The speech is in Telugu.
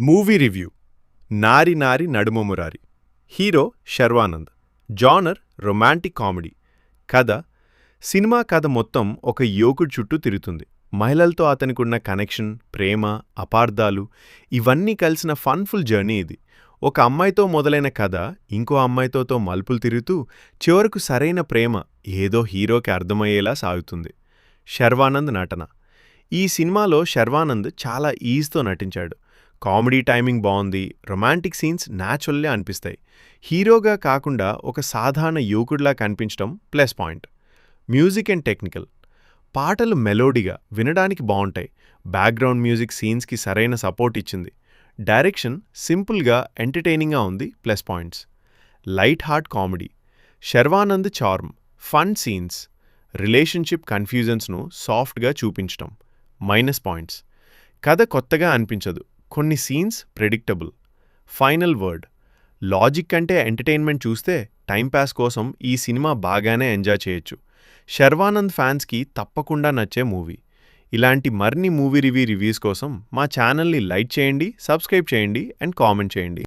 Movie review. Nari Nari Naduma Murari hero Sharwanand. Genre romantic comedy. కథ. సినిమా కథ మొత్తం ఒక యువకుడి చుట్టూ తిరుగుతుంది. మహిళలతో అతనికున్న కనెక్షన్ ప్రేమ అపార్థాలు ఇవన్నీ కలిసిన ఫన్ఫుల్ జర్నీ ఇది. ఒక అమ్మాయితో మొదలైన కథ ఇంకో అమ్మాయితోతో మలుపులు తిరుగుతూ చివరకు సరైన ప్రేమ ఏదో హీరోకి అర్థమయ్యేలా సాగుతుంది. శర్వానంద్ నటన. ఈ సినిమాలో శర్వానంద్ చాలా ఈజ్తో నటించాడు. కామెడీ టైమింగ్ బాగుంది రొమాంటిక్ సీన్స్ న్యాచురల్లే అనిపిస్తాయి. హీరోగా కాకుండా ఒక సాధారణ యువకుడిలా కనిపించడం plus point. Music and technical. పాటలు మెలోడీగా వినడానికి బాగుంటాయి. బ్యాక్గ్రౌండ్ మ్యూజిక్ సీన్స్కి సరైన సపోర్ట్ ఇచ్చింది. డైరెక్షన్ సింపుల్గా ఎంటర్టైనింగ్గా ఉంది plus points. Light heart comedy. Sharwanand charm fun scenes. Relationship కన్ఫ్యూజన్స్ను సాఫ్ట్గా చూపించటం మైనస్ పాయింట్స్. కథ కొత్తగా అనిపించదు. కొన్ని scenes predictable final word logic అంటే ఎంటర్టైన్మెంట్ చూస్తే టైంపాస్ కోసం ఈ సినిమా బాగానే ఎంజాయ్ చేయొచ్చు. శర్వానంద్ ఫ్యాన్స్కి తప్పకుండా నచ్చే మూవీ ఇలాంటి మరిన్ని మూవీ రివ్యూ రివ్యూస్ కోసం మా ఛానల్ని లైక్ చేయండి సబ్స్క్రైబ్ చేయండి అండ్ కామెంట్ చేయండి.